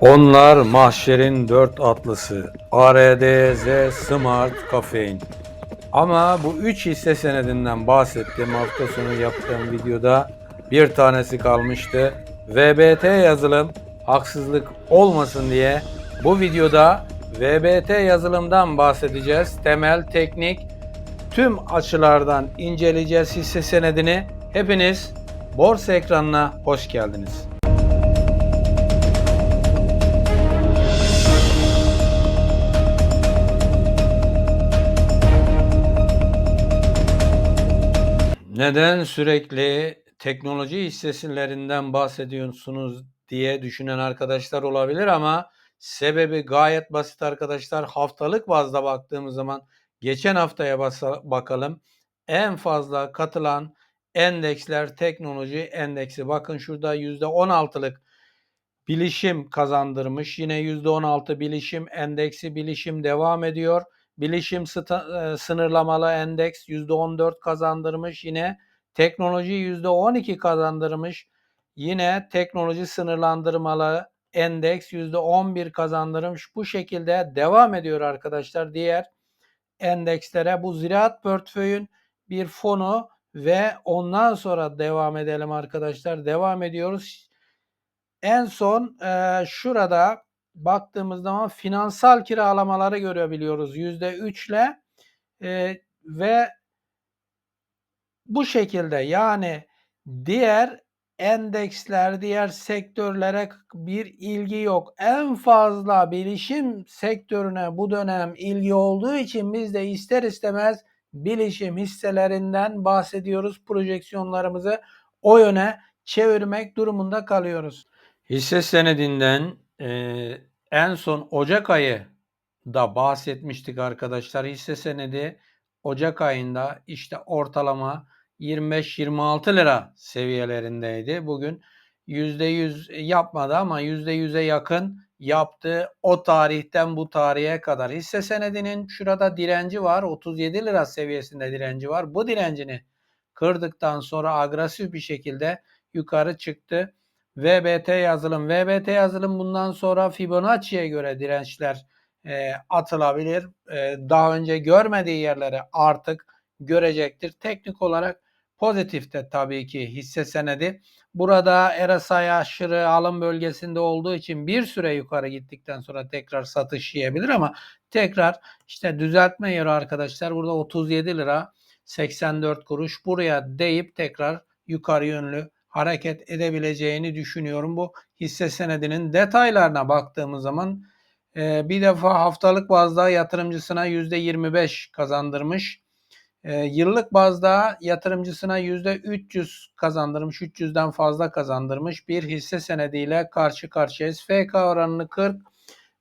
Onlar mahşerin dört atlısı. ARDZ Smart Caffeine. Ama bu üç hisse senedinden bahsettiğim hafta sonu yaptığım videoda bir tanesi kalmıştı. VBT yazılım haksızlık olmasın diye bu videoda VBT yazılımdan bahsedeceğiz. Temel, teknik, tüm açılardan inceleyeceğiz hisse senedini. Hepiniz borsa ekranına hoş geldiniz. Neden sürekli teknoloji hisselerinden bahsediyorsunuz diye düşünen arkadaşlar olabilir ama sebebi gayet basit arkadaşlar. Haftalık bazda baktığımız zaman geçen haftaya basa- bakalım. En fazla katılan endeksler teknoloji endeksi. Bakın şurada %16'lık bilişim kazandırmış. Yine %16 bilişim endeksi bilişim devam ediyor. Bilişim e, sınırlamalı endeks %14 kazandırmış. Yine teknoloji %12 kazandırmış. Yine teknoloji sınırlandırmalı endeks %11 kazandırmış. Bu şekilde devam ediyor arkadaşlar. Diğer endekslere bu ziraat portföyün bir fonu ve ondan sonra devam edelim arkadaşlar. Devam ediyoruz. En son eee, şurada baktığımız zaman finansal kiralamaları görebiliyoruz %3 ile eee, ve bu şekilde yani diğer endeksler, diğer sektörlere bir ilgi yok. En fazla bilişim sektörüne bu dönem ilgi olduğu için biz de ister istemez bilişim hisselerinden bahsediyoruz. Projeksiyonlarımızı o yöne çevirmek durumunda kalıyoruz. Hisse senedinden eee, en son Ocak ayı da bahsetmiştik arkadaşlar. Hisse senedi Ocak ayında işte ortalama 25-26 lira seviyelerindeydi. Bugün %100 yapmadı ama %100'e yakın yaptı. O tarihten bu tarihe kadar hisse senedinin şurada direnci var. 37 lira seviyesinde direnci var. Bu direncini kırdıktan sonra agresif bir şekilde yukarı çıktı. VBT yazılım. VBT yazılım bundan sonra Fibonacci'ye göre dirençler e, atılabilir. E, daha önce görmediği yerlere artık görecektir. Teknik olarak pozitif de tabii ki hisse senedi. Burada RSI aşırı alım bölgesinde olduğu için bir süre yukarı gittikten sonra tekrar satış yiyebilir ama tekrar işte düzeltme yeri arkadaşlar burada 37 lira 84 kuruş buraya deyip tekrar yukarı yönlü hareket edebileceğini düşünüyorum. Bu hisse senedinin detaylarına baktığımız zaman e, bir defa haftalık bazda yatırımcısına %25 kazandırmış. E, yıllık bazda yatırımcısına %300 kazandırmış, 300'den fazla kazandırmış bir hisse senediyle karşı karşıyayız. FK oranını 40,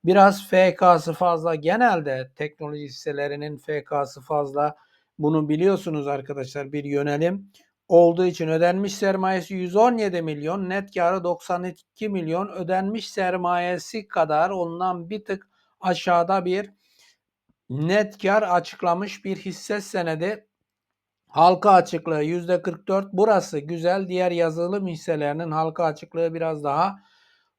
biraz FK'sı fazla. Genelde teknoloji hisselerinin FK'sı fazla. Bunu biliyorsunuz arkadaşlar bir yönelim olduğu için ödenmiş sermayesi 117 milyon, net karı 92 milyon. Ödenmiş sermayesi kadar ondan bir tık aşağıda bir net kar açıklamış bir hisse senedi. Halka açıklığı %44. Burası güzel. Diğer yazılım hisselerinin halka açıklığı biraz daha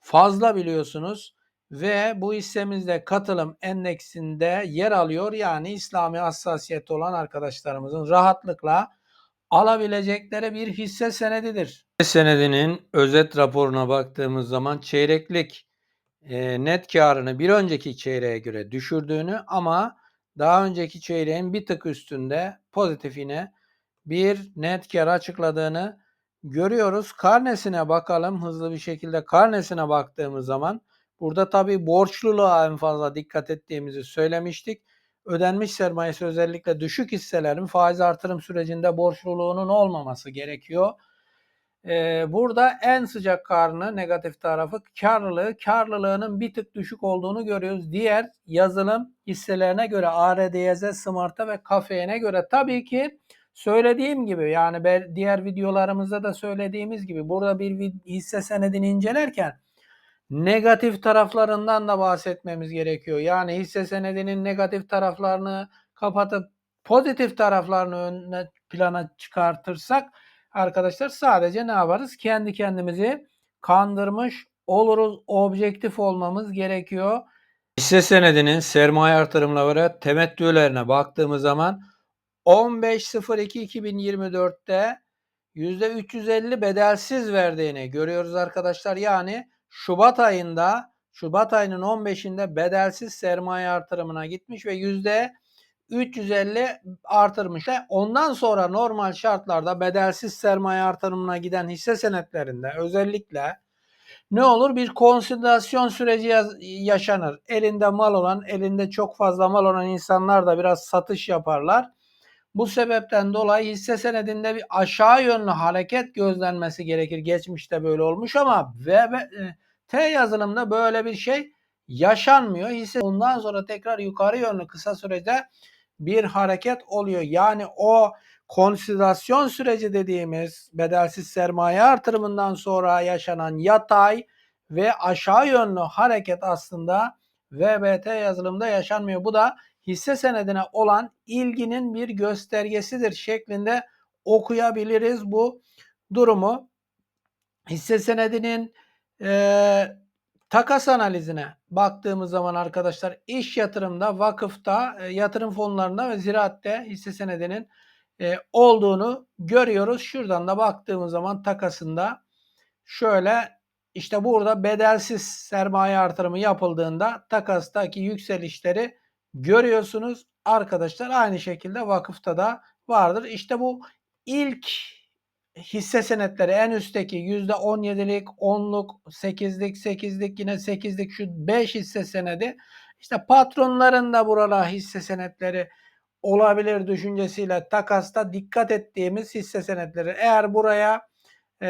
fazla biliyorsunuz. Ve bu hissemizde katılım endeksinde yer alıyor. Yani İslami hassasiyeti olan arkadaşlarımızın rahatlıkla alabilecekleri bir hisse senedidir. Hisse senedinin özet raporuna baktığımız zaman çeyreklik e, net karını bir önceki çeyreğe göre düşürdüğünü ama daha önceki çeyreğin bir tık üstünde pozitif yine bir net kar açıkladığını görüyoruz. Karnesine bakalım hızlı bir şekilde karnesine baktığımız zaman burada tabi borçluluğa en fazla dikkat ettiğimizi söylemiştik. Ödenmiş sermayesi özellikle düşük hisselerin faiz artırım sürecinde borçluluğunun olmaması gerekiyor. Ee, burada en sıcak karnı negatif tarafı karlılığı. Karlılığının bir tık düşük olduğunu görüyoruz. Diğer yazılım hisselerine göre ARDYZ, Smart'a ve Kafe'ye göre tabii ki söylediğim gibi yani diğer videolarımızda da söylediğimiz gibi burada bir hisse senedini incelerken negatif taraflarından da bahsetmemiz gerekiyor. Yani hisse senedinin negatif taraflarını kapatıp pozitif taraflarını ön plana çıkartırsak arkadaşlar sadece ne yaparız? Kendi kendimizi kandırmış oluruz. Objektif olmamız gerekiyor. Hisse senedinin sermaye artırımları temettülerine baktığımız zaman 15.02.2024'te %350 bedelsiz verdiğini görüyoruz arkadaşlar. Yani Şubat ayında Şubat ayının 15'inde bedelsiz sermaye artırımına gitmiş ve yüzde 350 artırmış. Ondan sonra normal şartlarda bedelsiz sermaye artırımına giden hisse senetlerinde özellikle ne olur? Bir konsolidasyon süreci yaşanır. Elinde mal olan, elinde çok fazla mal olan insanlar da biraz satış yaparlar. Bu sebepten dolayı hisse senedinde bir aşağı yönlü hareket gözlenmesi gerekir. Geçmişte böyle olmuş ama ve T yazılımda böyle bir şey yaşanmıyor. Hisse ondan sonra tekrar yukarı yönlü kısa sürede bir hareket oluyor. Yani o konsolidasyon süreci dediğimiz bedelsiz sermaye artırımından sonra yaşanan yatay ve aşağı yönlü hareket aslında VBT yazılımda yaşanmıyor. Bu da hisse senedine olan ilginin bir göstergesidir şeklinde okuyabiliriz bu durumu. Hisse senedinin e, takas analizine baktığımız zaman arkadaşlar iş yatırımda, vakıfta, e, yatırım fonlarında ve ziraatte hisse senedinin e, olduğunu görüyoruz. Şuradan da baktığımız zaman takasında şöyle işte burada bedelsiz sermaye artırımı yapıldığında takastaki yükselişleri görüyorsunuz. Arkadaşlar aynı şekilde vakıfta da vardır. İşte bu ilk hisse senetleri en üstteki %17'lik, 10'luk, 8'lik, 8'lik yine 8'lik şu 5 hisse senedi işte patronların da buralar hisse senetleri olabilir düşüncesiyle takasta dikkat ettiğimiz hisse senetleri. Eğer buraya e,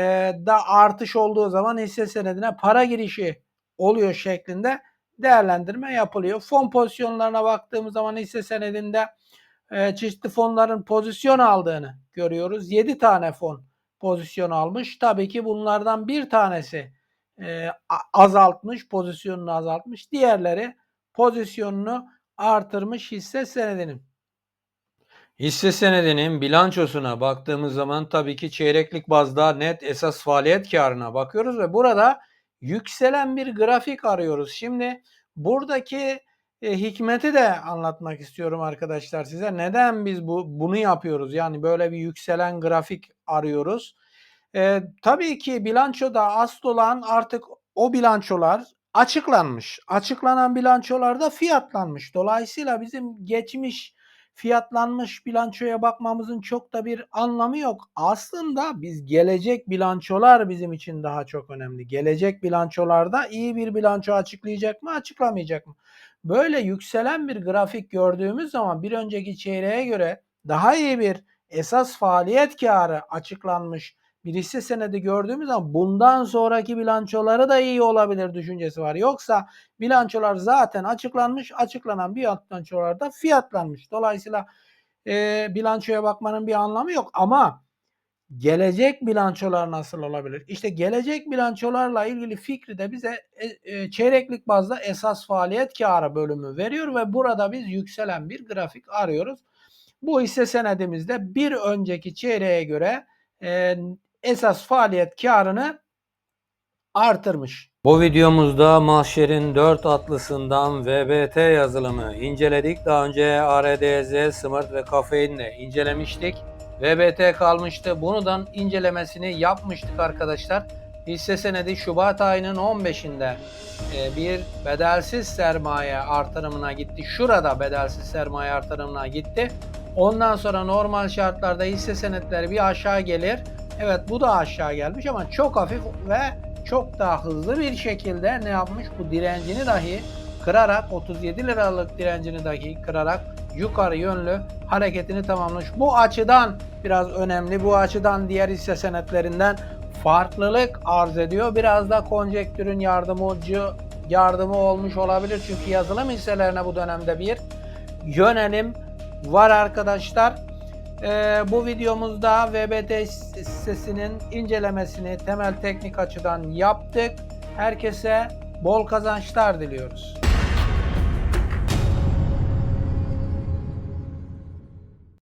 da artış olduğu zaman hisse senedine para girişi oluyor şeklinde değerlendirme yapılıyor. Fon pozisyonlarına baktığımız zaman hisse senedinde e, çeşitli fonların pozisyon aldığını görüyoruz. 7 tane fon pozisyon almış. Tabii ki bunlardan bir tanesi e, azaltmış, pozisyonunu azaltmış. Diğerleri pozisyonunu artırmış hisse senedinin. Hisse senedinin bilançosuna baktığımız zaman tabii ki çeyreklik bazda net esas faaliyet karına bakıyoruz ve burada yükselen bir grafik arıyoruz. Şimdi buradaki e, hikmeti de anlatmak istiyorum arkadaşlar size. Neden biz bu bunu yapıyoruz? Yani böyle bir yükselen grafik arıyoruz. E, tabii ki bilançoda asıl olan artık o bilançolar açıklanmış. Açıklanan bilançolarda fiyatlanmış. Dolayısıyla bizim geçmiş fiyatlanmış bilançoya bakmamızın çok da bir anlamı yok. Aslında biz gelecek bilançolar bizim için daha çok önemli. Gelecek bilançolarda iyi bir bilanço açıklayacak mı, açıklamayacak mı? Böyle yükselen bir grafik gördüğümüz zaman bir önceki çeyreğe göre daha iyi bir esas faaliyet karı açıklanmış bir hisse senedi gördüğümüz zaman bundan sonraki bilançoları da iyi olabilir düşüncesi var. Yoksa bilançolar zaten açıklanmış. Açıklanan bilançolarda fiyatlanmış. Dolayısıyla e, bilançoya bakmanın bir anlamı yok. Ama gelecek bilançolar nasıl olabilir? İşte gelecek bilançolarla ilgili fikri de bize e, e, çeyreklik bazda esas faaliyet karı bölümü veriyor ve burada biz yükselen bir grafik arıyoruz. Bu hisse senedimizde bir önceki çeyreğe göre e, esas faaliyet karını artırmış. Bu videomuzda Mahşer'in 4 atlısından VBT yazılımı inceledik. Daha önce ARDZ, Smart ve Kafein'le incelemiştik. VBT kalmıştı. Bunun incelemesini yapmıştık arkadaşlar. Hisse senedi Şubat ayının 15'inde e, bir bedelsiz sermaye artırımına gitti. Şurada bedelsiz sermaye artırımına gitti. Ondan sonra normal şartlarda hisse senetleri bir aşağı gelir. Evet bu da aşağı gelmiş ama çok hafif ve çok daha hızlı bir şekilde ne yapmış? Bu direncini dahi kırarak 37 liralık direncini dahi kırarak yukarı yönlü hareketini tamamlamış. Bu açıdan biraz önemli. Bu açıdan diğer hisse senetlerinden farklılık arz ediyor. Biraz da konjektürün yardımcı yardımı olmuş olabilir. Çünkü yazılım hisselerine bu dönemde bir yönelim var arkadaşlar. Ee, bu videomuzda VBT hissesinin incelemesini temel teknik açıdan yaptık. Herkese bol kazançlar diliyoruz.